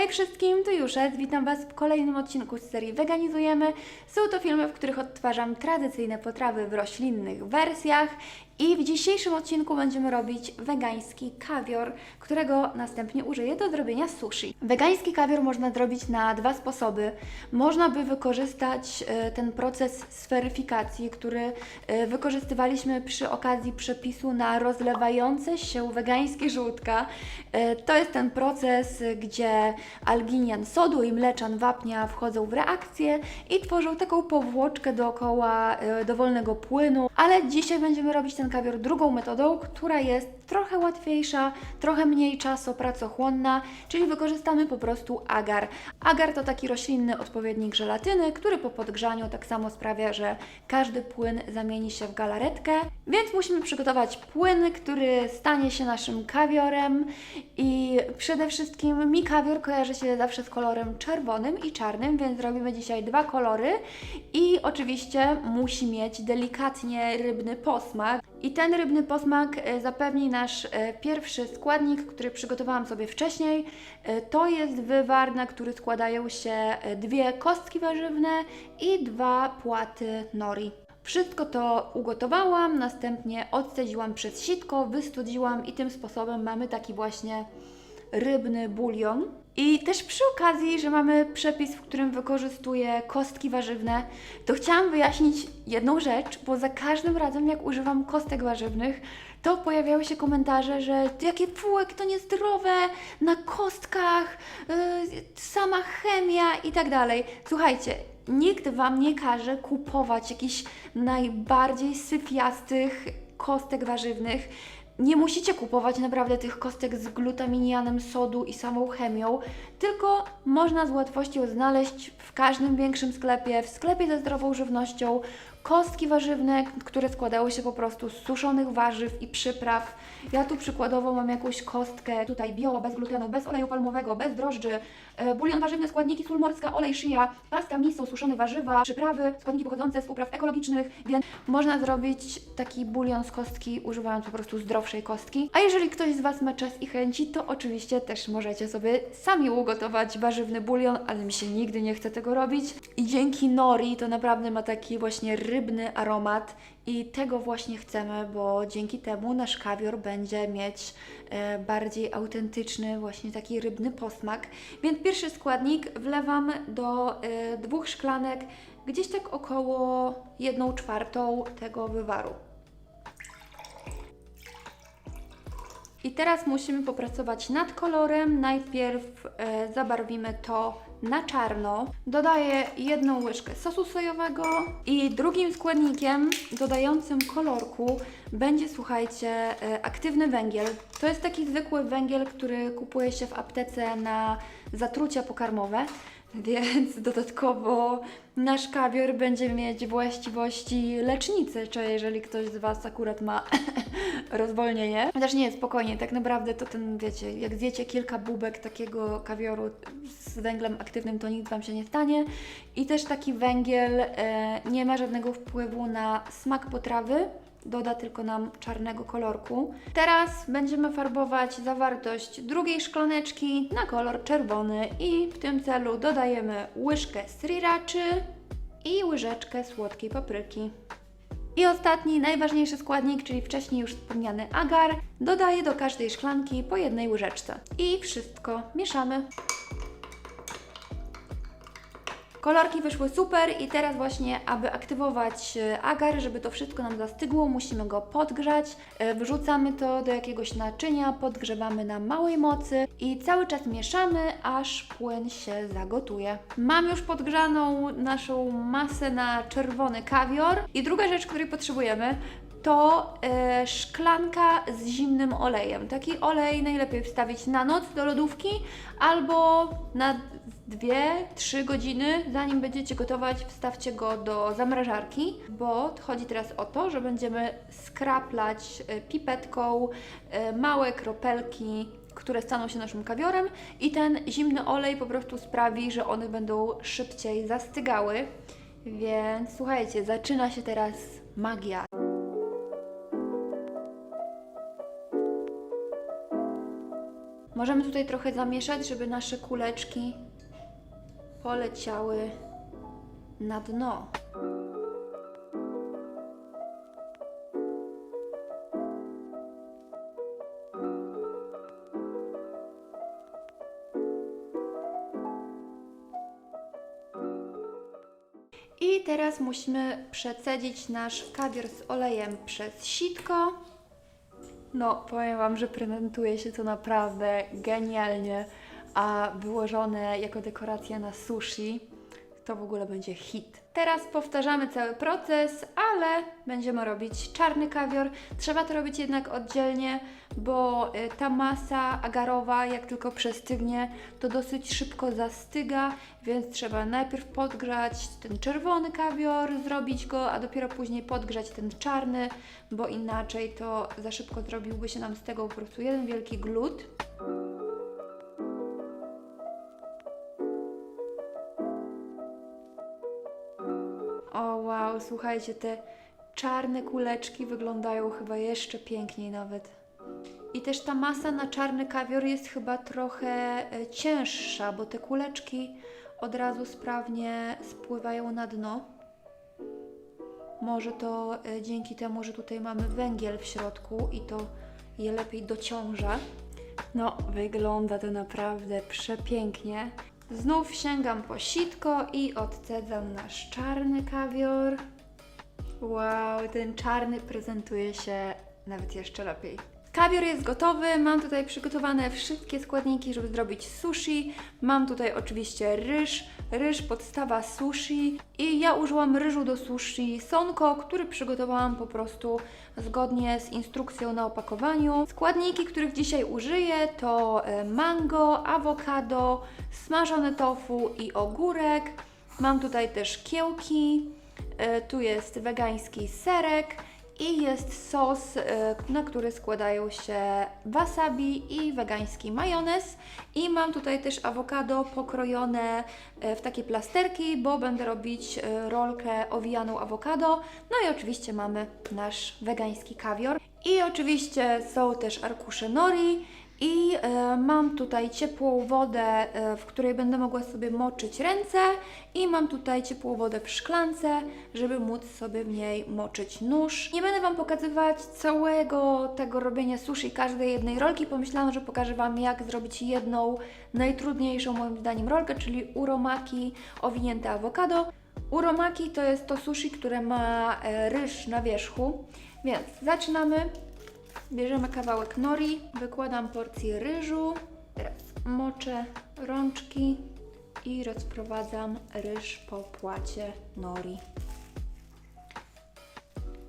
Hej wszystkim, tu Juszec, witam Was w kolejnym odcinku z serii Veganizujemy. Są to filmy, w których odtwarzam tradycyjne potrawy w roślinnych wersjach i w dzisiejszym odcinku będziemy robić wegański kawior, którego następnie użyję do zrobienia sushi. Wegański kawior można zrobić na dwa sposoby. Można by wykorzystać e, ten proces sferyfikacji, który e, wykorzystywaliśmy przy okazji przepisu na rozlewające się wegańskie żółtka. E, To jest ten proces, gdzie alginian sodu i mleczan wapnia wchodzą w reakcję i tworzą taką powłoczkę dookoła dowolnego płynu, ale dzisiaj będziemy robić ten kawior drugą metodą, która jest trochę łatwiejsza, trochę mniej czasopracochłonna, czyli wykorzystamy po prostu agar. Agar to taki roślinny odpowiednik żelatyny, który po podgrzaniu tak samo sprawia, że każdy płyn zamieni się w galaretkę, więc musimy przygotować płyn, który stanie się naszym kawiorem i przede wszystkim mi kawior kojarzy się zawsze z kolorem czerwonym i czarnym, więc robimy dzisiaj dwa kolory i oczywiście musi mieć delikatnie rybny posmak. I ten rybny posmak e, zapewni nasz e, pierwszy składnik, który przygotowałam sobie wcześniej. E, To jest wywar, na który składają się e, dwie kostki warzywne i dwa płaty nori. Wszystko to ugotowałam, następnie odcedziłam przez sitko, wystudziłam i tym sposobem mamy taki właśnie rybny bulion. I też przy okazji, że mamy przepis, w którym wykorzystuję kostki warzywne, to chciałam wyjaśnić jedną rzecz, bo za każdym razem, jak używam kostek warzywnych, to pojawiały się komentarze, że jakie fułek to niezdrowe, na kostkach, yy, sama chemia i tak dalej. Słuchajcie, nikt Wam nie każe kupować jakichś najbardziej syfiastych kostek warzywnych. Nie musicie kupować naprawdę tych kostek z glutaminianem sodu i samą chemią, tylko można z łatwością znaleźć w każdym większym sklepie, w sklepie ze zdrową żywnością, kostki warzywne, które składały się po prostu z suszonych warzyw i przypraw. Ja tu przykładowo mam jakąś kostkę tutaj bio, bez glutenu, bez oleju palmowego, bez drożdży, e, bulion warzywny, składniki sól morska, olej szyja, pasta miso, suszone warzywa, przyprawy, składniki pochodzące z upraw ekologicznych, więc można zrobić taki bulion z kostki używając po prostu zdrowszej kostki. A jeżeli ktoś z Was ma czas i chęci, to oczywiście też możecie sobie sami ugotować warzywny bulion, ale mi się nigdy nie chce tego robić. I dzięki nori to naprawdę ma taki właśnie rybny aromat i tego właśnie chcemy, bo dzięki temu nasz kawior będzie mieć e, bardziej autentyczny, właśnie taki rybny posmak. Więc pierwszy składnik wlewam do e, dwóch szklanek, gdzieś tak około 1 czwartą tego wywaru. I teraz musimy popracować nad kolorem. Najpierw e, zabarwimy to na czarno. Dodaję jedną łyżkę sosu sojowego i drugim składnikiem dodającym kolorku będzie, słuchajcie, e, aktywny węgiel. To jest taki zwykły węgiel, który kupuje się w aptece na zatrucia pokarmowe. Więc dodatkowo nasz kawior będzie mieć właściwości lecznicy, czy jeżeli ktoś z Was akurat ma rozwolnienie. Chociaż nie, spokojnie, tak naprawdę to ten, wiecie, jak zjecie kilka bubek takiego kawioru z węglem aktywnym, to nic Wam się nie stanie. I też taki węgiel e, nie ma żadnego wpływu na smak potrawy, doda tylko nam czarnego kolorku. Teraz będziemy farbować zawartość drugiej szklaneczki na kolor czerwony i w tym celu dodajemy łyżkę sriraczy i łyżeczkę słodkiej papryki. I ostatni, najważniejszy składnik, czyli wcześniej już wspomniany agar, dodaję do każdej szklanki po jednej łyżeczce. I wszystko mieszamy. Kolorki wyszły super i teraz właśnie, aby aktywować e, agar, żeby to wszystko nam zastygło, musimy go podgrzać. E, Wrzucamy to do jakiegoś naczynia, podgrzewamy na małej mocy i cały czas mieszamy, aż płyn się zagotuje. Mam już podgrzaną naszą masę na czerwony kawior i druga rzecz, której potrzebujemy, to e, szklanka z zimnym olejem. Taki olej najlepiej wstawić na noc do lodówki albo na 2-3 godziny, zanim będziecie gotować, wstawcie go do zamrażarki, bo chodzi teraz o to, że będziemy skraplać e, pipetką e, małe kropelki które staną się naszym kawiorem i ten zimny olej po prostu sprawi, że one będą szybciej zastygały. Więc słuchajcie, zaczyna się teraz magia. Możemy tutaj trochę zamieszać, żeby nasze kuleczki poleciały na dno. I teraz musimy przecedzić nasz kawior z olejem przez sitko. No, powiem Wam, że prezentuje się to naprawdę genialnie, a wyłożone jako dekoracja na sushi to w ogóle będzie hit. Teraz powtarzamy cały proces, ale będziemy robić czarny kawior. Trzeba to robić jednak oddzielnie, bo y, ta masa agarowa, jak tylko przestygnie, to dosyć szybko zastyga, więc trzeba najpierw podgrzać ten czerwony kawior, zrobić go, a dopiero później podgrzać ten czarny, bo inaczej to za szybko zrobiłby się nam z tego po prostu jeden wielki glut. O wow, słuchajcie, te czarne kuleczki wyglądają chyba jeszcze piękniej nawet. I też ta masa na czarny kawior jest chyba trochę e, cięższa, bo te kuleczki od razu sprawnie spływają na dno. Może to e, dzięki temu, że tutaj mamy węgiel w środku i to je lepiej dociąża. No, wygląda to naprawdę przepięknie. Znów sięgam po sitko i odcedzam nasz czarny kawior. Wow, ten czarny prezentuje się nawet jeszcze lepiej. Kawior jest gotowy, mam tutaj przygotowane wszystkie składniki, żeby zrobić sushi. Mam tutaj oczywiście ryż, ryż podstawa sushi i ja użyłam ryżu do sushi Sonko, który przygotowałam po prostu zgodnie z instrukcją na opakowaniu. Składniki, których dzisiaj użyję to e, mango, awokado, smażone tofu i ogórek. Mam tutaj też kiełki, e, tu jest wegański serek i jest sos, y, na który składają się wasabi i wegański majonez. I mam tutaj też awokado pokrojone y, w takie plasterki, bo będę robić y, rolkę owijaną awokado. No i oczywiście mamy nasz wegański kawior. I oczywiście są też arkusze nori. I e, mam tutaj ciepłą wodę, e, w której będę mogła sobie moczyć ręce i mam tutaj ciepłą wodę w szklance, żeby móc sobie w niej moczyć nóż. Nie będę Wam pokazywać całego tego robienia sushi, każdej jednej rolki. Pomyślałam, że pokażę Wam jak zrobić jedną najtrudniejszą moim zdaniem rolkę, czyli uromaki owinięte awokado. Uromaki to jest to sushi, które ma e, ryż na wierzchu, więc zaczynamy. Bierzemy kawałek nori, wykładam porcję ryżu, teraz moczę rączki i rozprowadzam ryż po płacie nori.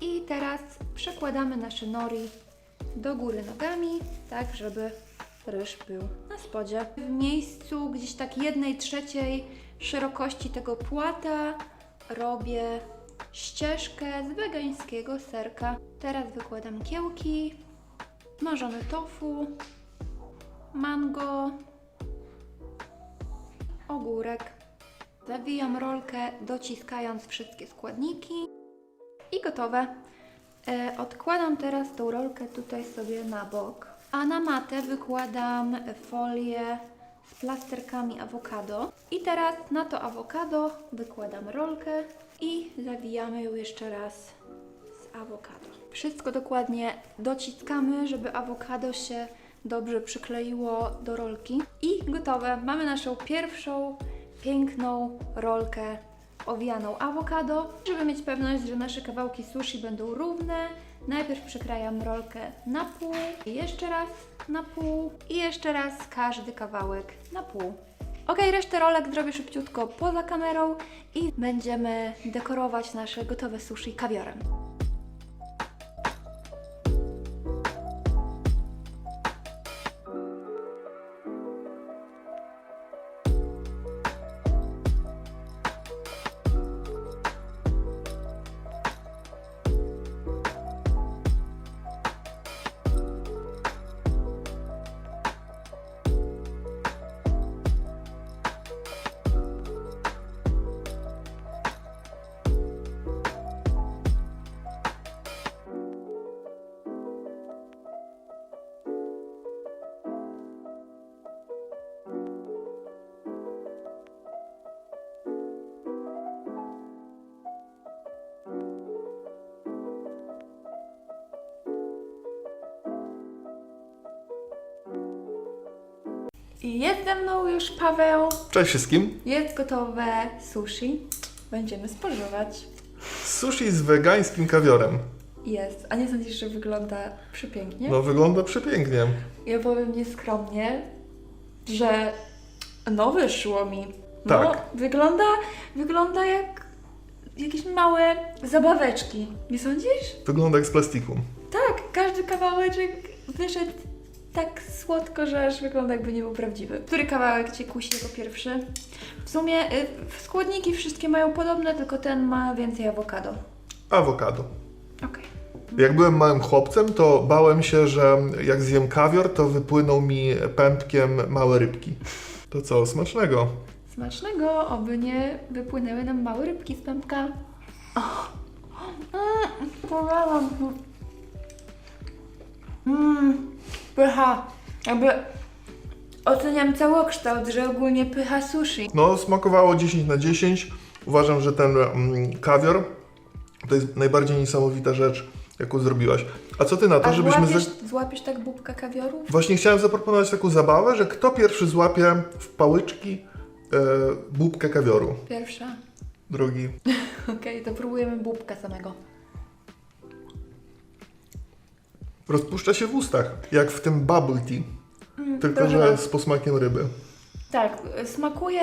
I teraz przekładamy nasze nori do góry nogami, tak żeby ryż był na spodzie. W miejscu gdzieś tak jednej trzeciej szerokości tego płata robię ścieżkę z wegańskiego serka. Teraz wykładam kiełki, smażony tofu, mango, ogórek. Zawijam rolkę, dociskając wszystkie składniki i gotowe. E, odkładam teraz tą rolkę tutaj sobie na bok, a na matę wykładam folię z plasterkami awokado. I teraz na to awokado wykładam rolkę i zawijamy ją jeszcze raz z awokado. Wszystko dokładnie dociskamy, żeby awokado się dobrze przykleiło do rolki. I gotowe. Mamy naszą pierwszą piękną rolkę owijaną awokado. Żeby mieć pewność, że nasze kawałki sushi będą równe, najpierw przykrajam rolkę na pół, jeszcze raz na pół i jeszcze raz każdy kawałek na pół. Ok, resztę rolek zrobię szybciutko poza kamerą i będziemy dekorować nasze gotowe sushi kawiorem. I jest ze mną już Paweł. Cześć wszystkim. Jest gotowe sushi. Będziemy spożywać. Sushi z wegańskim kawiorem. Jest. A nie sądzisz, że wygląda przepięknie? No wygląda przepięknie. Ja powiem nieskromnie, że no wyszło mi. No, Tak. wygląda, wygląda jak jakieś małe zabaweczki. Nie sądzisz? Wygląda jak z plastiku. Tak, każdy kawałeczek wyszedł tak słodko, że aż wygląda jakby nie był prawdziwy. Który kawałek Cię kusi jako pierwszy? W sumie y, składniki wszystkie mają podobne, tylko ten ma więcej awokado. Awokado. Okej. Jak byłem małym chłopcem, to bałem się, że jak zjem kawior, to wypłyną mi pępkiem małe rybki. To co, smacznego. Smacznego, oby nie wypłynęły nam małe rybki z pępka. Powalam. Mmm, pycha. Jakby oceniam całokształt, że ogólnie pycha sushi. No, smakowało 10 na 10. Uważam, że ten mm, kawior to jest najbardziej niesamowita rzecz, jaką zrobiłaś. A co ty na to, A żebyśmy... złapiesz, Ze... złapiesz tak bubka kawioru? Właśnie chciałem zaproponować taką zabawę, że kto pierwszy złapie w pałyczki e, bubkę kawioru. Pierwsza. Drogi. Okej, to próbujemy bubka samego. Rozpuszcza się w ustach, jak w tym bubble tea, Mm, tylko że tak. z posmakiem ryby. Tak, smakuje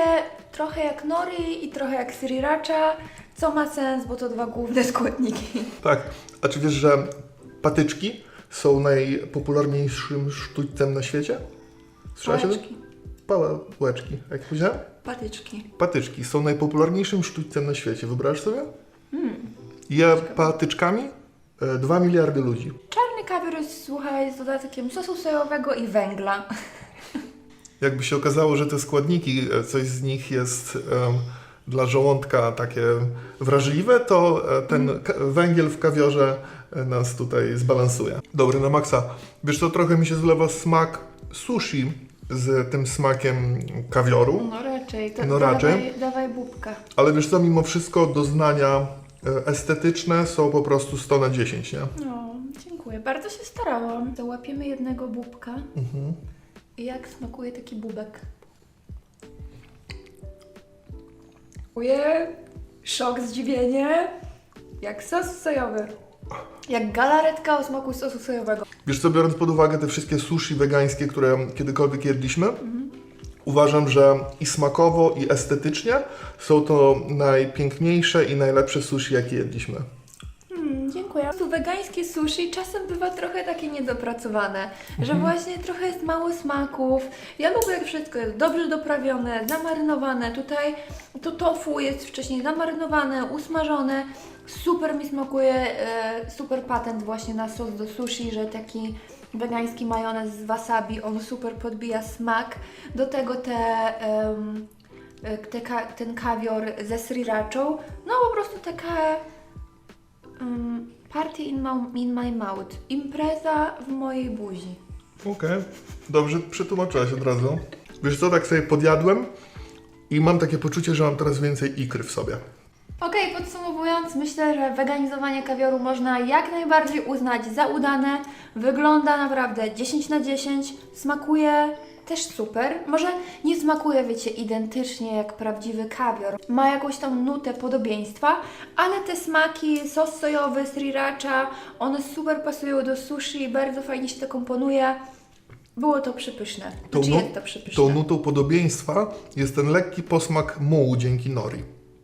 trochę jak nori i trochę jak sriracha, co ma sens, bo to dwa główne składniki. Tak, a czy wiesz, że patyczki są najpopularniejszym sztućcem na świecie? Tym? Pałeczki. Pałeczki, jak powiedziałem? Patyczki. Patyczki są najpopularniejszym sztućcem na świecie, wyobraź sobie? Mm. Je patyczkami 2 miliardy ludzi. Czarny kawior jest, słuchaj, z dodatkiem sosu sojowego i węgla. Jakby się okazało, że te składniki, e, coś z nich jest em, dla żołądka takie wrażliwe, to e, ten ka- węgiel w kawiorze e, nas tutaj zbalansuje. Dobry, na maksa. Wiesz co, trochę mi się zlewa smak sushi z tym smakiem kawioru, No raczej, to No dawaj, raczej. dawaj bubka. ale wiesz co, mimo wszystko doznania estetyczne są po prostu 100 na 10, nie? No, dziękuję. Bardzo się starałam. Załapiemy jednego bubka. Mhm. I jak smakuje taki bubek? Uje, szok, zdziwienie. Jak sos sojowy. Jak galaretka o smaku sosu sojowego. Wiesz co, biorąc pod uwagę te wszystkie sushi wegańskie, które kiedykolwiek jedliśmy, uważam, że i smakowo, i estetycznie są to najpiękniejsze i najlepsze sushi, jakie jedliśmy. Mm, wegańskie sushi czasem bywa trochę takie niedopracowane, że właśnie trochę jest mało smaków. Ja lubię jak wszystko jest dobrze doprawione, zamarynowane. Tutaj to tofu jest wcześniej zamarynowane, usmażone. Super mi smakuje, e, super patent właśnie na sos do sushi, że taki wegański majonez z wasabi, on super podbija smak. Do tego te... em, e, te ka- ten kawior ze srirachą, no po prostu taka Um, party in, in my mouth. Impreza w mojej buzi. Okej, dobrze przetłumaczyłaś od razu. Wiesz co, tak sobie podjadłem i mam takie poczucie, że mam teraz więcej ikry w sobie. Okej, podsumowując, myślę, że weganizowanie kawioru można jak najbardziej uznać za udane. Wygląda naprawdę 10 na 10, smakuje też super. Może nie smakuje, wiecie, identycznie jak prawdziwy kawior. Ma jakąś tam nutę podobieństwa, ale te smaki, sos sojowy, sriracha, one super pasują do sushi, bardzo fajnie się to komponuje. Było to przepyszne. Tą, Znaczy jest to przepyszne. tą nutą podobieństwa jest ten lekki posmak mułu dzięki nori.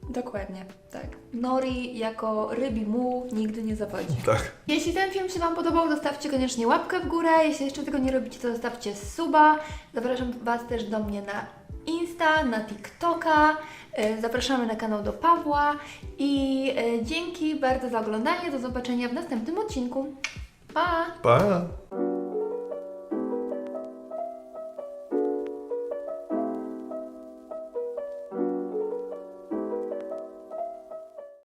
Dokładnie, tak. Nori jako rybi muł nigdy nie zawodzi. Tak. Jeśli ten film się Wam podobał, zostawcie koniecznie łapkę w górę. Jeśli jeszcze tego nie robicie, to zostawcie suba. Zapraszam Was też do mnie na Insta, na TikToka. E, Zapraszamy na kanał do Pawła i e, dzięki bardzo za oglądanie. Do zobaczenia w następnym odcinku. Pa! Pa!